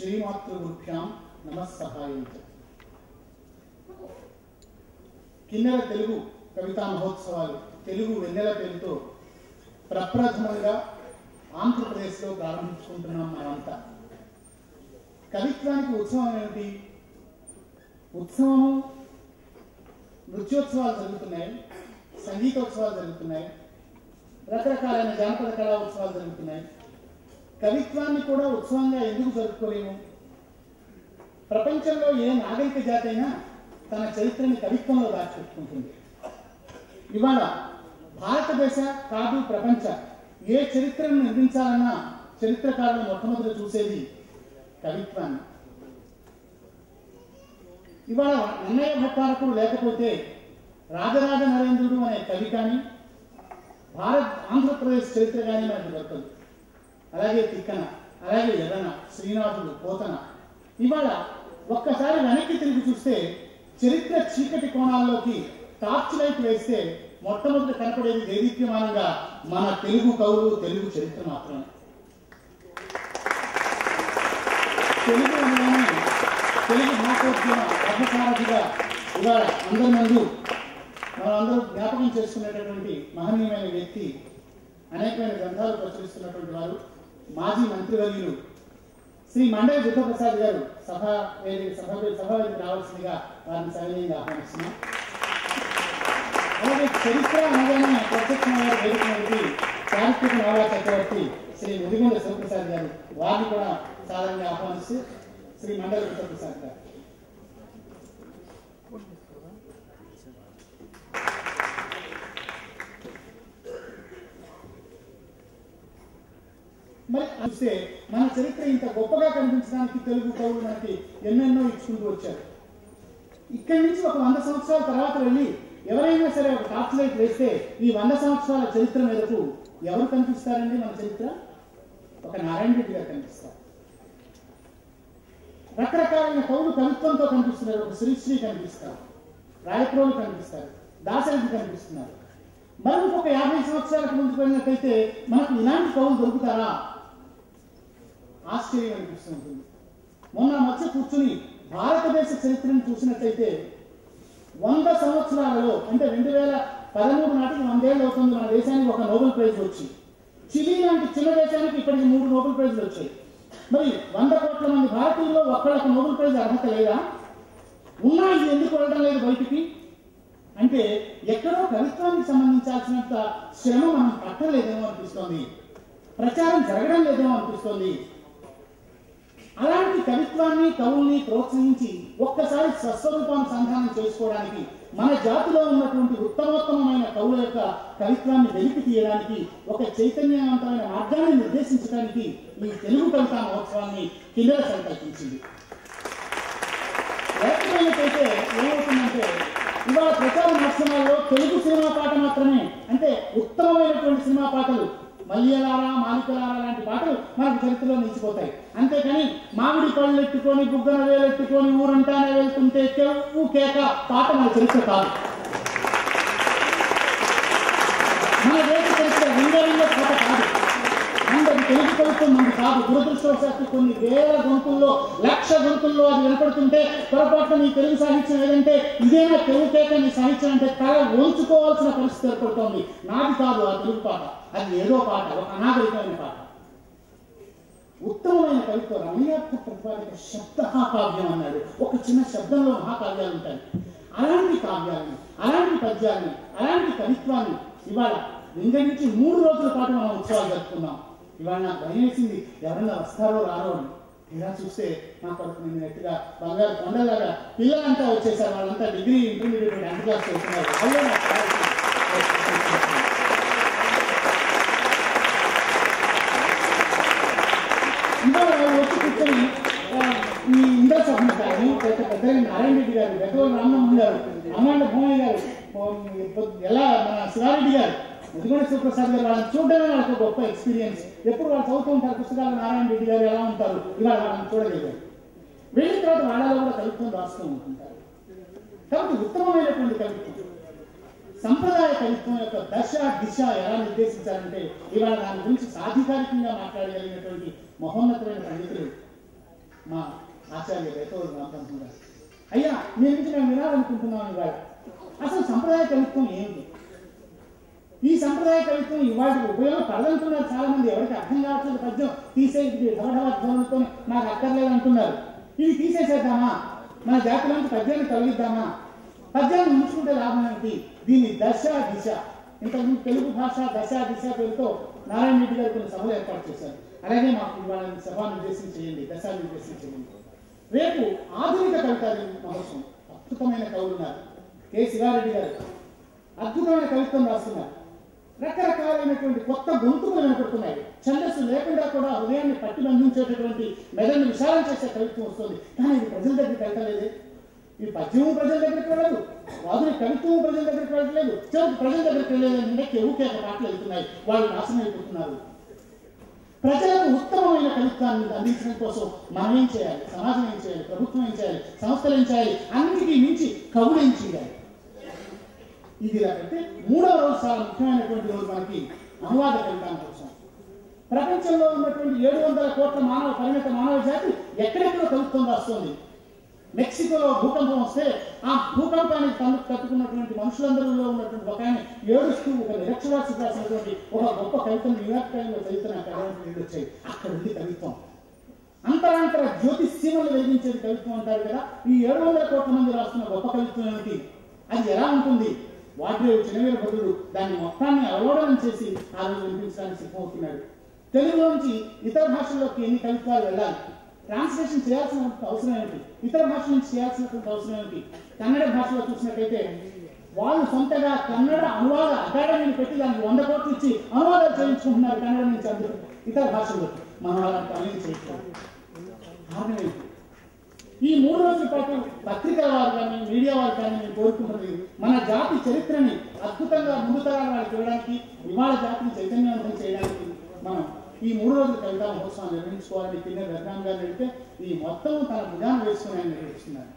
శ్రీమాతృభ్యాం నమస్సహాయం కిన్నెల తెలుగు కవితా మహోత్సవాలు తెలుగు వెన్నెల పేరుతో ప్రప్రథమంగా ఆంధ్రప్రదేశ్లో ప్రారంభించుకుంటున్నాం మనమంతా కవిత్వానికి ఉత్సవం ఏమిటి? ఉత్సవము నృత్యోత్సవాలు జరుగుతున్నాయి సంగీతోత్సవాలు జరుగుతున్నాయి రకరకాలైన జానపద కళా ఉత్సవాలు జరుగుతున్నాయి. కవిత్వాన్ని కూడా ఉత్సవంగా ఎందుకు జరుపుకోలేము? ప్రపంచంలో ఏ నాగరిక జాతి అయినా తన చరిత్రని కవిత్వంలో దాచిపెట్టుకుంటుంది. ఇవాళ భారతదేశ కాదు ప్రపంచ ఏ చరిత్రను నిర్మించాలన్నా చరిత్రకారులు మొట్టమొదటి చూసేది కవిత్వాన్ని. ఇవాళ నన్నయ్య భట్టారకుడు లేకపోతే రాజరాజ నరేంద్రుడు అనే కవి కానీ భారత్ ఆంధ్రప్రదేశ్ చరిత్ర కానీ మనకు దొరకదు. అలాగే తిక్కన అలాగే ఎర్రన శ్రీనాథుడు పోతన. ఇవాళ ఒక్కసారి వెనక్కి తిరిగి చూస్తే చరిత్ర చీకటి కోణాల్లోకి టార్చ్ లైట్ వేస్తే మొట్టమొదటి కనపడేది దేదీప్యమానంగా మన తెలుగు కవులు తెలుగు చరిత్ర మాత్రమే. తెలుగు తెలుగు భాషోద్యమ ఇవాళ అందరి ముందు మనందరూ జ్ఞాపకం చేసుకునేటటువంటి మహనీయమైన వ్యక్తి అనేకమైన గ్రంథాలు ప్రచురిస్తున్నటువంటి వారు. మాజీ మంత్రివర్యులు శ్రీ మండలి బుద్ధప్రసాద్ గారు సభ వేదిక సభ సభవేదిక రావాల్సిందిగా వారిని సవినీయంగా ఆహ్వానిస్తున్నాం. అలాగే చరిత్ర అనగానే ప్రత్యక్షమైన వేదిక నుండి చారిత్రక నవలా చక్రవర్తి శ్రీ ముదిగొండ శివప్రసాద్ గారు వారిని కూడా సాధారణంగా ఆహ్వానిస్తూ శ్రీ మండలి బుద్ధప్రసాద్ గారు. మరి చూస్తే మన చరిత్ర ఇంత గొప్పగా కనిపించడానికి తెలుగు కవులు మనకి ఎన్నెన్నో ఇచ్చుకుంటూ వచ్చారు. ఇక్కడి నుంచి ఒక వంద సంవత్సరాల తర్వాత వెళ్ళి ఎవరైనా సరే ఒక టార్చ్ లైట్ వేస్తే ఈ వంద సంవత్సరాల చరిత్ర మేరకు ఎవరు కనిపిస్తారండి మన చరిత్ర? ఒక నారాయణ రెడ్డి గారు కనిపిస్తారు. రకరకాలైన కవులు కవిత్వంతో కనిపిస్తున్నారు. ఒక శ్రీశ్రీ కనిపిస్తారు. రాయప్రోలు కనిపిస్తారు. దాసరెడ్డి కనిపిస్తున్నారు. మరి ఒక యాభై సంవత్సరాలకు ముందుకు వెళ్ళినట్టయితే మనకు ఇలాంటి కవులు దొరుకుతారా? ఆశ్చర్యం అనిపిస్తుంటుంది మొన్న మధ్య కూర్చుని భారతదేశ చరిత్రను చూసినట్టయితే వంద సంవత్సరాలలో అంటే రెండు వేల పదమూడు నాటికి వందేళ్ళు అవుతుంది మన దేశానికి ఒక నోబెల్ ప్రైజ్ వచ్చి. చిలీ లాంటి చిన్న దేశానికి ఇప్పటికి మూడు నోబెల్ ప్రైజ్లు వచ్చాయి. మరి వంద కోట్ల మంది భారతీయుల్లో ఒక్కళ్ళకు నోబెల్ ప్రైజ్ అర్హత లేదా? ఉన్నా ఇది ఎందుకు వెళ్ళడం లేదు బయటికి? అంటే ఎక్కడో కవిత్వానికి సంబంధించాల్సినంత శ్రమ మనం పట్టలేదేమో అనిపిస్తోంది. ప్రచారం జరగడం లేదేమో అనిపిస్తోంది. అలాంటి కవిత్వాన్ని కవుల్ని ప్రోత్సహించి ఒక్కసారి స్వస్వరూపాన్ని సంధానం చేసుకోవడానికి మన జాతిలో ఉన్నటువంటి ఉత్తమోత్తమైన కవుల యొక్క కవిత్వాన్ని వెలికి తీయడానికి ఒక చైతన్యవంతమైన మార్గాన్ని నిర్దేశించడానికి ఈ తెలుగు కవితా మహోత్సవాన్ని కిందర సంకల్పించింది. లేకపోయినట్టయితే ఏమవుతుందంటే ఇవాళ ప్రచార మాధ్యమాల్లో తెలుగు సినిమా పాట మాత్రమే అంటే ఉత్తమమైనటువంటి సినిమా పాటలు మల్యలారా మాలికలారా లాంటి పాటలు మనకు చరిత్రలో నిలిచిపోతాయి. అంతేకాని మామిడి పళ్ళు ఎట్టుకొని బుగ్గన వేలెట్టుకొని ఊరంటానే వెళ్తుంటే చెవు కేక పాట మన చరిత్ర కాదు. మన దేశ చరిత్ర రింగ పాట కాదు అందరి తెలుగు కాదు. దురదృష్టవశాత్తు కొన్ని వేల గొంతుల్లో లక్ష గొంతుల్లో అది వినపడుతుంటే పొరపాటున నీ తెలుగు సాహిత్యం ఏదంటే ఇదేనా తెలుగు కేక నీ సాహిత్యం అంటే తల ఓల్చుకోవాల్సిన పరిస్థితి ఏర్పడుతోంది. నాది కాదు ఆ తెలుగు పాట. అది ఏదో పాట ఒక అనాగరికమైన పాట. ఉత్తమమైన కవిత్వం రమణీయార్థ ప్రతిపాదిక శబ్ద కావ్యం అన్నాడు. ఒక చిన్న శబ్దంలో మహాకావ్యాలు ఉంటాయి. అలాంటి కావ్యాన్ని అలాంటి పద్యాన్ని అలాంటి కవిత్వాన్ని ఇవాళ నింగ నుంచి మూడు రోజుల పాటు మనం ఉత్సవాలు జరుపుకున్నాం ఇవాళ నాకు భయం వేసింది. ఎవరన్నా వస్తారో రారో అని. ఇలా చూస్తే నా కొరకు నేను ఎట్టుగా బంగారు కొండలాగా పిల్లలంతా వచ్చేసారు. వాళ్ళంతా డిగ్రీ ఇంటర్మీడియట్ టెన్త్ క్లాస్ చేస్తున్నారు వాళ్ళే వచ్చి కూర్చొని ఈ ఇంద్ర సభను కానీ పెద్ద పెద్దలు నారాయణ రెడ్డి గారు పెద్దవాళ్ళు రామమోహన్ గారు అమ్మాండ భూమయ్య గారు ఎలా మన శివారెడ్డి గారు ఎందుకంటే శివప్రసాద్ గారు వాళ్ళని చూడడమే వాళ్ళకి గొప్ప ఎక్స్పీరియన్స్. ఎప్పుడు వాళ్ళు చదువుతూ ఉంటారు పుస్తకాలు నారాయణ రెడ్డి గారు ఎలా ఉంటారు ఇలా వాళ్ళని చూడలేదు వెళ్ళిన తర్వాత వాళ్ళలో కూడా కవిత్వం రాస్తూ ఉంటుంటారు. కాబట్టి ఉత్తమమైనటువంటి కవిత్వం సంప్రదాయ కవిత్వం యొక్క దశ దిశ ఎలా నిర్దేశించాలంటే ఇవాళ దాని గురించి సాధికారికంగా మాట్లాడగలిగినటువంటి మహోన్నతమైన పండితులు మా ఆచార్య రేతోడు మాట్లాడుతున్నారు అయ్యా మీ నుంచి మేము వినాలనుకుంటున్నాం ఇవాళ. అసలు సంప్రదాయ కవిత్వం ఏంటి ఈ సంప్రదాయ కవిత్వం ఇవాళ ఉపయోగపడదంటున్నారు చాలా మంది ఎవరికి అర్థం కావట్లేదు పద్యం. తీసే ధవధవత్వంతో నాకు అక్కర్లేదు అంటున్నారు ఇది తీసేసేద్దామా? మన జాతిలోంచి పద్యాన్ని తొలగిద్దామా? పద్యాన్ని ఉంచుకుంటే లాభం ఏంటి దీన్ని దశ దిశ. ఇంతకుముందు తెలుగు భాష దశ దిశ పేరుతో నారాయణ రెడ్డి గారు కొన్ని సభలు ఏర్పాటు చేశారు. అలాగే మాకు ఇవాళ సభా నిర్దేశం చేయండి దశ నిర్దేశం చేయండి. రేపు ఆధునిక కవిత మహోత్సవం. అద్భుతమైన కవులు ఉన్నారు కె. శివారెడ్డి గారు అద్భుతమైన కవిత్వం రాస్తున్నారు. రకరకాలైనటువంటి కొత్త గొంతులు వినపడుతున్నాయి ఛందస్సు లేకుండా కూడా హృదయాన్ని పట్టి బంధించేటటువంటి మెదడును విశాలం చేసే కవిత్వం వస్తుంది. కానీ ఇది ప్రజల దగ్గరికి వెళ్ళలేదు ఈ పద్యము ప్రజల దగ్గరికి వెళ్ళదు. వాదుని కవిత్వం ప్రజల దగ్గరికి వెళ్ళట్లేదు. చివరికి ప్రజల దగ్గరికి వెళ్ళలేదంటే కెవుకేక పాటలు వెళ్తున్నాయి. వాళ్ళు నాశనం అయిపోతున్నారు. ప్రజలకు ఉత్తమమైన కవిత్వాన్ని అందించడం కోసం మనం ఏం చేయాలి? సమాజం ఏం చేయాలి? ప్రభుత్వం ఏం చేయాలి? సంస్థలు ఏం చేయాలి? అన్నిటికీ మించి కవులు ఏం చేయాలి? ఇది లేకపోతే మూడవ రోజు చాలా ముఖ్యమైనటువంటి రోజు మనకి అనువాద కవితాం వచ్చాం. ప్రపంచంలో ఉన్నటువంటి ఏడు వందల కోట్ల మానవ పరిమిత మానవ జాతి ఎక్కడెక్కడో కవిత్వం వస్తుంది. మెక్సికోలో భూకంపం వస్తే ఆ భూకంపానికి తను తట్టుకున్నటువంటి మనుషులందరిలో ఉన్నటువంటి ఒక ఆయన ఏడుస్తూ ఒక నిరక్షరాస్య రాసినటువంటి ఒక గొప్ప కవితను న్యూయార్క్ టైంలో చదివితే నాకు అటువంటి వచ్చాయి అక్కడ ఉంది కవిత్వం. అంతరాంతర జ్యోతి సీమలు వెలిగించేది కవిత్వం అంటారు కదా. ఈ ఏడు వందల కోట్ల మంది రాస్తున్న గొప్ప కవిత్వం ఏమిటి? అది ఎలా ఉంటుంది? వాటిలో చిన్నవీల భద్రుడు దాన్ని మొత్తాన్ని అవలోడనం చేసి ఆ రోజు వినిపించడానికి సిద్ధమవుతున్నాడు. తెలుగులోంచి ఇతర భాషల్లోకి ఎన్ని కవిత్వాలు వెళ్ళాలి? ట్రాన్స్లేషన్ చేయాల్సిన అవసరం ఏమిటి? ఇతర భాష నుంచి చేయాల్సినటువంటి అవసరం ఏమిటి? కన్నడ భాషలో చూసినట్టయితే వాళ్ళు సొంతగా కన్నడ అనువాద అకాడమీని పెట్టి దానికి వంద కోట్లు ఇచ్చి అనువాదాలు చేయించుకుంటున్నారు కన్నడ నుంచి అందరూ. ఇతర భాషల్లో మనం అలాంటి పనులు చేయట్లేదు కారణం ఏంటి ఈ మూడు రోజుల పాటు పత్రికల వారు కానీ మీడియా వారు కానీ నేను కోరుకుంటున్నది మన జాతి చరిత్రని అద్భుతంగా ముందు తరాల వారికి ఇవ్వడానికి ఇవాళ జాతిని చైతన్యవంతం చేయడానికి మనం ఈ మూడు రోజుల కవితా మహోత్సవాన్ని నిర్వహించుకోవాలని కింద రఘురామ్ గారు వెళ్తే ఈ మొత్తం తన భుజాన్ని వేసుకుని ఆయన నిర్వహిస్తున్నారు.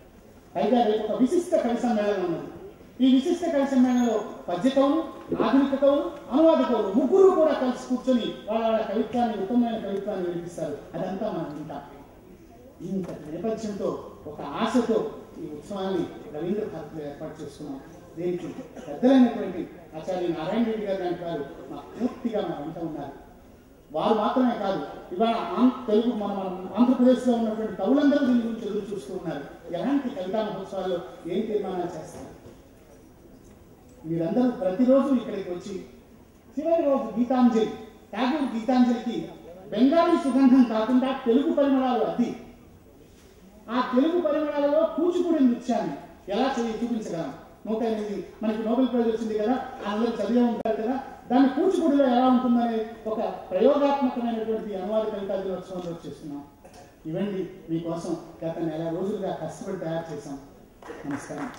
పైగా రేపు ఒక విశిష్ట కవి సమ్మేళనం ఉన్నది. ఈ విశిష్ట కవి సమ్మేళనంలో పద్య కవులు ఆధునిక కవులు అనువాద కవులు ముగ్గురు కూడా కలిసి కూర్చొని వాళ్ళ వాళ్ళ కవిత్వాన్ని ఉత్తమమైన కవిత్వాన్ని వినిపిస్తారు. అదంతా మనం వింటాం. ఇంత నేపథ్యంతో ఒక ఆశతో ఈ ఉత్సవాన్ని రవీంద్ర భారతిలో ఏర్పాటు చేసుకున్నాం. దీనికి పెద్దలైనటువంటి ఆచార్య నారాయణ రెడ్డి గారు లాంటి వారు మా పూర్తిగా మా వెంట ఉన్నారు. వారు మాత్రమే కాదు ఇవాళ తెలుగు మన ఆంధ్రప్రదేశ్లో ఉన్నటువంటి కవులందరూ దీని గురించి ఎదురు చూస్తూ ఉన్నారు. ఎలాంటి కవితా మహోత్సవాల్లో ఏం తీర్మానాలు చేస్తారు? మీరందరూ ప్రతిరోజు ఇక్కడికి వచ్చి చివరి రోజు గీతాంజలి ఠాగూర్ గీతాంజలికి బెంగాలీ సుగంధం కాకుండా తెలుగు పరిమళాలు అది ఆ తెలుగు పరిమళాలలో కూచిపూడి నృత్యాన్ని ఎలా చేయి? చూపించగలం నూట ఎనిమిది. మనకి నోబెల్ ప్రైజ్ వచ్చింది కదా? అందరూ చదివే ఉంటారు కదా? దాన్ని కూచిపూడిలో ఎలా ఉంటుందనే ఒక ప్రయోగాత్మకమైనటువంటి అనువాద కవితా దినోత్సవంలో చేస్తున్నాం. ఇవ్వండి మీకోసం గత నెల రోజులుగా కష్టపడి తయారు చేశాం. నమస్కారం.